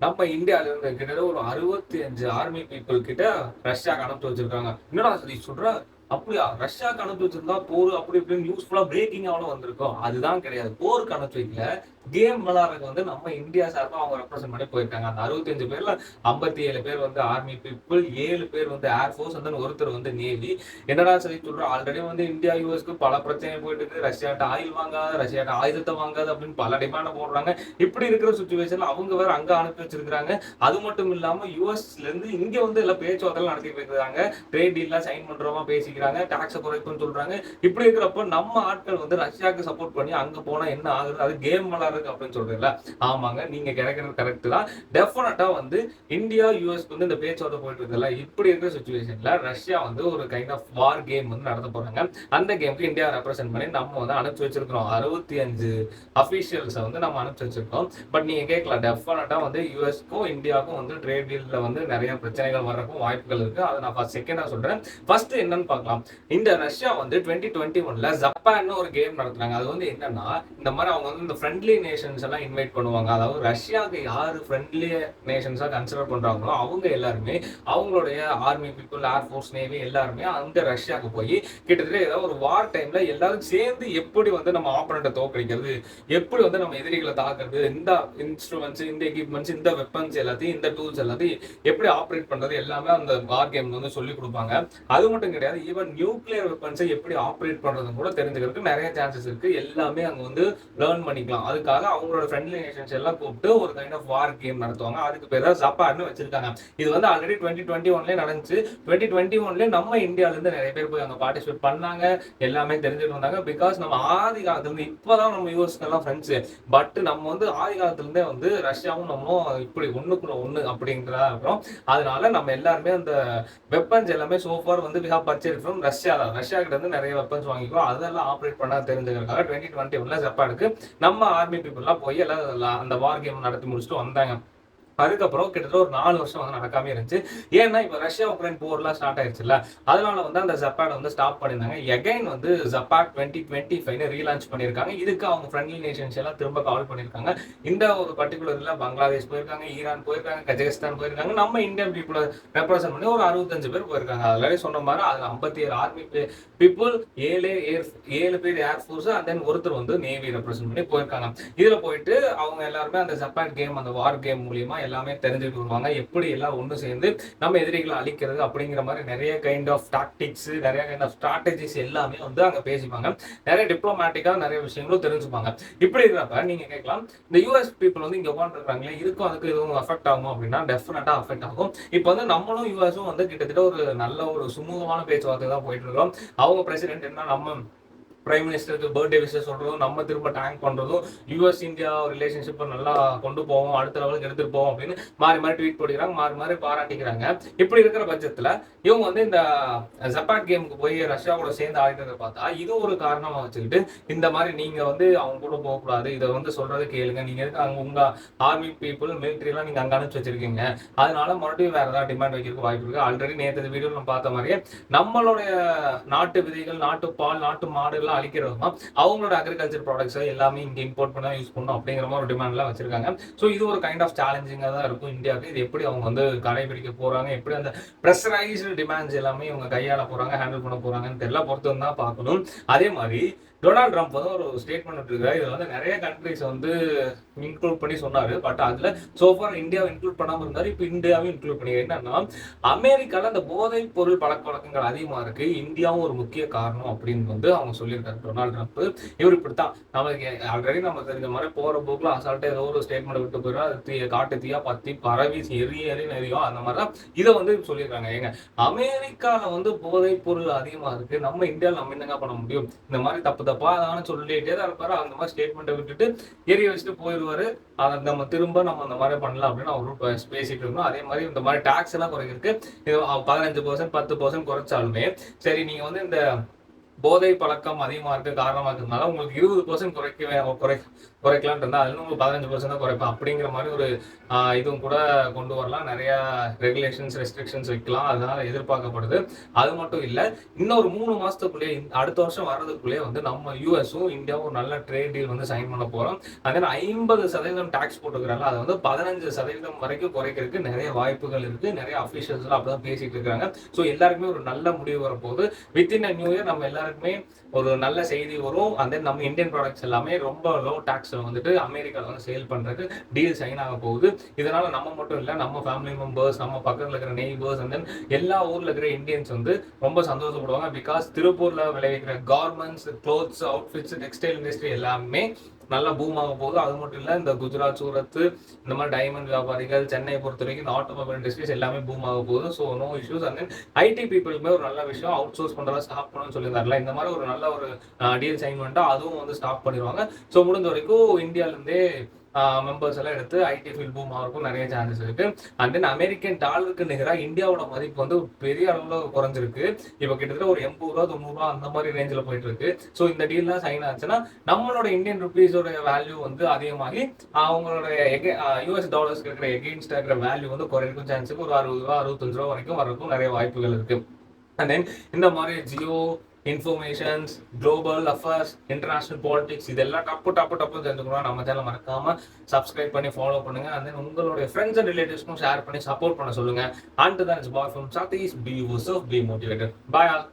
நம்ம இந்தியாவில இருந்து கிட்டத்தட்ட ஒரு அறுபத்தி அஞ்சு ஆர்மி பீப்புள் கிட்ட ரஷ்யாக்கு அனுப்பிச்சு வச்சிருக்காங்க. என்னடா சதீஷ் சொல்ற? அப்படியா? ரஷ்யாவுக்கு அனுப்பி வச்சிருந்தா போர் அப்படி இப்படின்னு யூஸ்ஃபுல்லா பிரேக்கிங் அவ்வளவு வந்திருக்கும். அதுதான் கிடையாது. போருக்கு அனுப்பி வைக்கல. கேம் விளாடுறதுக்கு வந்து நம்ம இந்தியா சார்பாக அவங்க ரெப்ரசென்ட் பண்ணி போயிருக்காங்க. அந்த அறுபத்தஞ்சு பேர்ல ஐம்பத்தி ஏழு பேர் வந்து ஆர்மி பீப்புள் ஏழு பேர் வந்து ஏர்ஃபோர்ஸ் வந்து ஒருத்தர் வந்து நேவி என்னடா சரி சொல்றோம் ஆல்ரெடி வந்து இந்தியா யூஎஸ்க்கு பல பிரச்சனை போயிட்டு இருக்கு. ரஷ்யாட்ட ஆயில் வாங்காத ரஷ்யாட்ட ஆயுதத்தை வாங்காது அப்படின்னு பல டிமாண்ட் போடுறாங்க. இப்படி இருக்கிற சுச்சுவேஷன்ல அவங்க வேற அங்க அனுப்பி வச்சிருக்காங்க அது மட்டும் இல்லாம யூஎஸ்ல இருந்து இங்க வந்து எல்லாம் பேச்சுவார்த்தை நடத்திட்டு இருக்காங்க ட்ரேட் டீல்லாம் சைன் பண்றோமா பேசிக்கிறாங்க டாக்ஸை குறைப்புன்னு சொல்றாங்க. இப்படி இருக்கிறப்ப நம்ம ஆட்கள் வந்து ரஷ்யாவுக்கு சப்போர்ட் பண்ணி அங்க போனா என்ன ஆகுது? அது கேம் விளாடுறது அப்படின்னு சொல்றீங்களா ஆமாங்க நீங்க கிடைக்கிறது கரெக்ட் தான். டெஃபினட்டா வந்து இந்தியா யூஎஸ்க்கு வந்து இந்த பேச்சுவார்த்தை போயிட்டு இருக்குல்ல இப்படி இருக்கிற சுச்சுவேஷன்ல ரஷ்யா வந்து ஒரு கைண்ட் ஆஃப் வார் கேம் வந்து நடத்த போறாங்க. அந்த கேமுக்கு இந்தியா ரெப்ரசென்ட் பண்ணி நம்ம வந்து அனுப்பிச்சு வச்சிருக்கிறோம். அறுபத்தி அஞ்சு அபிஷியல்ஸை வந்து நம்ம அனுப்பிச்சு வச்சிருக்கோம். பட் நீங்க கேட்கலாம் டெஃபினட்டா வந்து யூஎஸ்க்கும் இந்தியாவுக்கும் வந்து ட்ரேட் டீல்ல வந்து நிறைய பிரச்சனைகள் வர்றதுக்கும் வாய்ப்புகள் இருக்கு. அதை நான் செகண்டா சொல்றேன். ஃபர்ஸ்ட் என்னன்னு பார்க்கலாம். இந்த ரஷ்யா வந்து டுவெண்ட்டி டுவெண்ட்டி ஒன்ல ஜப்பான் ஒரு கேம் நடத்துறாங்க அது வந்து என்னன்னா இந்த மாதிரி அவங்க வந்து இந்த ஃப்ரெண்ட்லி நேஷன்ஸ் எல்லாம் இன்வைட் பண்ணுவாங்க. அதாவது ரஷ்யாவுக்கு யாரு ஃப்ரெண்ட்லி நேஷன்ஸா கன்சிடர் பண்றாங்களோ அவங்க எல்லாருமே அவங்களுடைய ஆர்மி பீப்புள் ஏர்ஃபோர்ஸ் நேவி எல்லாருமே அங்க ரஷ்யாவுக்கு போய் கிட்டத்தட்ட ஏதாவது ஒரு வார் டைம்ல எல்லாரும் சேர்ந்து எப்படி வந்து நம்ம ஆப்பரண்ட்டை தோக்கடிக்கிறது எப்படி வந்து நம்ம எதிரிகளை தாக்குறது இந்த இன்ஸ்ட்ருமெண்ட்ஸ் இந்த எக்யூப்மெண்ட்ஸ் இந்த வெப்பன்ஸ் எல்லாத்தையும் இந்த டூல்ஸ் எல்லாத்தையும் எப்படி ஆப்ரேட் பண்றது எல்லாமே அந்த வார் கேம் வந்து சொல்லி கொடுப்பாங்க. அது மட்டும் கிடையாது ஈவன் நியூக்ளியர் வெப்பன்ஸை எப்படி ஆப்ரேட் பண்றது கூட தெரிஞ்சுக்கிறதுக்கு நிறைய சான்சஸ் இருக்கு. எல்லாமே அங்க வந்து லேர்ன் பண்ணிக்கலாம். அதுக்காக அவங்களோட ஃப்ரெண்ட்லி நேஷன்ஸ் எல்லாம் கூப்பிட்டு ஒரு கைண்ட் ஆஃப் வார் கேம் நடத்துவாங்க. அதுக்கு பேர் தான் ஜப்பான்னு வச்சிருக்காங்க. இது வந்து ஆல்ரெடி டுவெண்ட்டி டுவெண்ட்டி ஒன்லேயே நடந்துச்சு. டுவெண்ட்டி டுவெண்ட்டி ஒன்லேயே நம்ம இந்தியால இருந்து நிறைய பேர் போய் அங்க பார்ட்டிசிபேட் பண்ணாங்க. எல்லாமே தெரிஞ்சுட்டு வந்தாங்க. பிகாஸ் நம்ம ஆதி காலத்துல இருந்து இப்பதான் நம்ம யூஎஸ்க்கெல்லாம் ஃப்ரெண்ட்ஸ் பட் நம்ம வந்து ஆதி காலத்துல இருந்தே வந்து ரஷ்யாவும் நம்ம இப்படி ஒண்ணுக்குள்ள ஒண்ணு அப்படின்றதா இருக்கிறோம் அதனால நம்ம எல்லாருமே அந்த வெப்பன்ஸ் எல்லாமே சோஃபார் வந்து we have purchase from Russia தான். ரஷ்யா கிட்ட இருந்து நிறைய வெப்பன்ஸ் வாங்கிக்கோ அதெல்லாம் ஆப்ரேட் பண்ணா தெரிஞ்சுக்கிறதுக்காக டுவெண்ட்டி டுவெண்ட்டி ஒன்ல ஜப்பானுக்கு நம்ம ஆர்மி பீப்புள்லாம் போய் எல்லாம் அந்த வார் கேம் நடத்தி முடிச்சுட்டு வந்தாங்க. அதுக்கப்புறம் கிட்டத்தட்ட ஒரு நாலு வருஷம் வந்து நடக்காம இருந்துச்சு. ஏன்னா இப்போ ரஷ்யா உக்ரைன் போர்லாம் ஸ்டார்ட் ஆயிடுச்சுல்ல அதனால வந்து அந்த ஜப்பான் வந்து ஸ்டாப் பண்ணியிருந்தாங்க. எகைன் வந்து Japan twenty twenty five relaunch பண்ணியிருக்காங்க. இதுக்கு அவங்க ஃப்ரெண்ட்லி நேஷன்ஸ் எல்லாம் திரும்ப கால் பண்ணியிருக்காங்க. இந்த ஒரு பர்டிகுலர்ல பங்களாதேஷ் போயிருக்காங்க ஈரான் போயிருக்காங்க கஜகஸ்தான் போயிருக்காங்க. நம்ம இந்தியன் பீப்புளை ரெப்ரசன்ட் பண்ணி ஒரு அறுபத்தஞ்சு பேர் போயிருக்காங்க. அதில் சொன்ன மாதிரி அது ஐம்பத்தி ஏழு ஆர்மி பீப்புள் ஏழு ஏர் ஏழு பேர் ஏர்ஃபோர்ஸ் அண்ட் தென் ஒருத்தர் வந்து நேவி ரெப்ரசன்ட் பண்ணி போயிருக்காங்க. இதில் போயிட்டு அவங்க எல்லாருமே அந்த ஜப்பான் கேம் அந்த வார் கேம் மூலியமா எல்லாமே தெரிஞ்சுட்டு வருவாங்க. எப்படி எல்லாம் ஒன்று சேர்ந்து நம்ம எதிரிகளை அழிக்கிறது அப்படிங்கிற மாதிரி நிறைய கைண்ட் ஆஃப் டாக்டிக்ஸ் நிறைய கைண்ட் ஆஃப் ஸ்ட்ராட்டஜிஸ் எல்லாமே வந்து அங்கே பேசிப்பாங்க. நிறைய டிப்ளமேட்டிக்காக நிறைய விஷயங்களும் தெரிஞ்சுப்பாங்க. இப்படி இருக்கிறப்ப நீங்க கேட்கலாம் இந்த யூஎஸ் பீப்புள் வந்து இங்கே உட்காந்துருக்காங்களே இதுக்கும் அதுக்கு எதுவும் அஃபெக்ட் ஆகும் அப்படின்னா டெஃபினட்டாக அஃபெக்ட் ஆகும். இப்போ வந்து நம்மளும் யூஎஸும் வந்து கிட்டத்தட்ட ஒரு நல்ல ஒரு சுமூகமான பேச்சுவார்த்தை தான் போயிட்டு இருக்கோம் அவங்க பிரசிடென்ட் என்ன நம்ம பிரைம் மினிஸ்டருக்கு பர்த்டே விஷயம் சொல்றதும் நம்ம திரும்ப டேங்க் பண்றதும் யூஎஸ் இந்தியா ரிலேஷன்ஷிப்பை நல்லா கொண்டு போவோம் அடுத்த லெவலுக்கு எடுத்துட்டு போவோம் அப்படின்னு மாறி மாறி ட்வீட் போடுறாங்க மாறி மாறி பாராட்டிக்கிறாங்க. இப்படி இருக்கிற பட்சத்துல இவங்க வந்து இந்த ஜப்பான் கேமுக்கு போய் ரஷ்யாவோட சேர்ந்து ஆடிட்டதை பார்த்தா இது ஒரு காரணமா வச்சுக்கிட்டு இந்த மாதிரி நீங்க வந்து அவங்க கூட போகக்கூடாது இதை வந்து சொல்றது கேளுங்க. நீங்க எதுக்கு அங்க உங்க ஆர்மி பீப்புள் மிலிட்ரி எல்லாம் நீங்க அங்க அனுப்பிச்சு வச்சிருக்கீங்க? அதனால மறுபடியும் வேற ஏதாவது டிமாண்ட் வைக்கிறதுக்கு வாய்ப்பு இருக்கு. ஆல்ரெடி நேற்று வீடியோ நம்ம பார்த்த மாதிரியே நம்மளுடைய நாட்டு விதைகள் நாட்டு பால் நாட்டு மாடுகள் எல்லாம் அழிக்கிறதுமா அவங்களோட அக்ரிகல்ச்சர் ப்ராடக்ட்ஸ் எல்லாமே இங்க இம்போர்ட் பண்ண யூஸ் பண்ணணும் அப்படிங்கிற மாதிரி ஒரு டிமாண்ட்லாம் வச்சிருக்காங்க. ஸோ இது ஒரு கைண்ட் ஆஃப் சேலஞ்சிங்காக தான் இருக்கும் இந்தியாவுக்கு. இது எப்படி அவங்க வந்து கடைபிடிக்க போறாங்க? எப்படி அந்த ப்ரெஷரைஸ்டு டிமாண்ட்ஸ் எல்லாமே இவங்க கையாள போறாங்க ஹேண்டில் பண்ண போகிறாங்கன்னு தெரியல. பொறுத்து தான் பார்க்கணும். அதே மாதிரி டொனால்ட் ட்ரம்ப் வந்து ஒரு ஸ்டேட்மெண்ட் விட்டுருக்காரு. இதில் வந்து நிறைய கண்ட்ரிஸ் வந்து இன்க்ளூட் பண்ணி சொன்னாரு. பட் அதுல சோஃபார் இந்தியாவை இன்க்ளூட் பண்ணாமல் இருந்தார். இப்போ இந்தியாவும் இன்க்ளூட் பண்ணி என்னன்னா அமெரிக்காவில் அந்த போதைப் பொருள் பழக்க வழக்கங்கள் அதிகமா இருக்கு. இந்தியாவும் ஒரு முக்கிய காரணம் அப்படின்னு வந்து அவங்க சொல்லியிருக்காரு டொனால்ட் ட்ரம்ப். இவர் இப்படித்தான். நமக்கு ஆல்ரெடி நம்ம தெரிஞ்ச மாதிரி போற போக்கில் அசால்ட்டாக ஏதோ ஒரு ஸ்டேட்மெண்ட் விட்டு போயிடும் அது தீ காட்டு தீயா பத்தி பரவி எரி எரி நெறியும் அந்த மாதிரி தான் இதை வந்து சொல்லியிருக்காங்க. ஏங்க அமெரிக்கால வந்து போதைப் பொருள் அதிகமா இருக்கு. நம்ம இந்தியாவில் நம்ம என்னங்க பண்ண முடியும்? இந்த மாதிரி தப்பு தப்பா அதான சொல்லிட்டே தான் இருப்பாரு. அந்த மாதிரி ஸ்டேட்மெண்ட்டை விட்டுட்டு எரிய வச்சுட்டு போயிடுவாரு. அதை நம்ம திரும்ப நம்ம அந்த மாதிரி பண்ணலாம் அப்படின்னு அவரும் பேசிட்டு இருக்கோம் அதே மாதிரி இந்த மாதிரி டாக்ஸ் எல்லாம் குறைக்கிறதுக்கு இது பதினஞ்சு பர்சன்ட் பத்து பர்சன்ட் குறைச்சாலுமே சரி நீங்க வந்து இந்த போதை பழக்கம் அதிகமாக இருக்க காரணமாக இருக்கிறதுனால உங்களுக்கு இருபது பர்சன்ட் குறைக்க குறை குறைக்கலாம்னு இருந்தா அதுல ஒரு பதினஞ்சு பர்சன்ட் தான் குறைப்பேன். அப்படிங்கிற மாதிரி ஒரு இதுவும் கூட கொண்டு வரலாம். நிறைய ரெகுலேஷன்ஸ் ரெஸ்ட்ரிக்ஷன்ஸ் வைக்கலாம். அதனால எதிர்பார்க்கப்படுது. அது மட்டும் இல்லை இன்னொரு மூணு மாதத்துக்குள்ளேயே அடுத்த வருஷம் வர்றதுக்குள்ளேயே வந்து நம்ம யூஎஸும் இந்தியாவும் நல்ல ட்ரேட் டீல் வந்து சைன் பண்ண போறோம். அதே ஐம்பது சதவீதம் டாக்ஸ் போட்டுக்கிறாங்க. அதை வந்து பதினஞ்சு சதவீதம் வரைக்கும் குறைக்கிறதுக்கு நிறைய வாய்ப்புகள் இருக்கு. நிறைய அஃபிஷியல்ஸ் அப்படிதான் பேசிட்டு இருக்காங்க ஸோ எல்லாருக்குமே ஒரு நல்ல முடிவு வரப்போகுது. வித்தின் அ நியூ இயர் நம்ம எல்லாருக்குமே ஒரு நல்ல செய்தி வரும். அந்த நம்ம இந்தியன் ப்ராடக்ட்ஸ் எல்லாமே ரொம்ப லோ டாக்ஸ்ல வந்துட்டு அமெரிக்காவில் வந்து சேல் பண்றதுக்கு டீல் சைன் ஆக போகுது. இதனால நம்ம மட்டும் இல்ல நம்ம ஃபேமிலி மெம்பர்ஸ் நம்ம பக்கத்துல இருக்கிற நெய்பர்ஸ் அண்ட் தென் எல்லா ஊர்ல இருக்கிற இந்தியன்ஸ் வந்து ரொம்ப சந்தோஷப்படுவாங்க. பிகாஸ் திருப்பூர்ல விளைவிக்கிற garments clothes outfits textile industry எல்லாமே நல்லா பூம் ஆக போகுது. அது மட்டும் இல்லை இந்த குஜராத் சூரத் இந்த மாதிரி டைமண்ட் வியாபாரிகள் சென்னை பொறுத்த வரைக்கும் இந்த ஆட்டோமொபைல் இண்டஸ்ட்ரீஸ் எல்லாமே பூம் ஆக போகுது. So no issues and then IT பீப்புளுமே ஒரு நல்ல விஷயம். அவுட் சோர்ஸ் பண்ணுறதா ஸ்டாப் பண்ணணும்னு சொல்லியிருந்தாருல இந்த மாதிரி ஒரு நல்ல ஒரு டீல் சைன் பண்ணிட்டா அதுவும் வந்து ஸ்டாப் பண்ணிடுவாங்க. ஸோ முடிஞ்ச வரைக்கும் இந்தியாவிலேருந்தே மெம்பர்ஸ் எல்லாம் எடுத்து ஐடி ஃபீல்ட் பூம் ஆகிறதுக்கும் நிறைய சான்சஸ் இருக்கு. அண்ட் தென் அமெரிக்கன் டாலருக்கு நிகராக இந்தியாவோட மதிப்பு வந்து பெரிய அளவில் குறைஞ்சிருக்கு. இப்போ கிட்டத்தட்ட ஒரு எண்பது ரூபா தொண்ணூறு ரூபா அந்த மாதிரி ரேஞ்சில் போயிட்டு இருக்கு. ஸோ இந்த டீல்லாம் சைன் ஆச்சுன்னா நம்மளோட இந்தியன் ருபீஸோட வேல்யூ வந்து அதிகமாகி அவங்களோட யூஎஸ் டாலர்ஸ்க்கு இருக்கிற எகெயின்ஸ்ட் இருக்கிற வேல்யூ வந்து குறைக்கும் சான்ஸுக்கு ஒரு அறுபது ரூபா அறுபத்தஞ்சு ரூபா வரைக்கும் வரக்கும் நிறைய வாய்ப்புகள் இருக்கு. அண்ட் தென் இந்த மாதிரி geo informations global affairs international politics இதெல்லாம் டப்பு டப்பு டப்பு தெரிஞ்சுக்கணும் நம்ம சேனல் மறக்காம சப்ஸ்கிரைப் பண்ணி ஃபாலோ பண்ணுங்க. அண்ட் தென் உங்களுடைய ஃப்ரெண்ட்ஸ் அண்ட் ரிலேட்டிவ்ஸ்க்கும் ஷேர் பண்ணி சப்போர்ட் பண்ண சொல்லுங்க. அண்ட் தான் bye from Satish be use be motivated bye all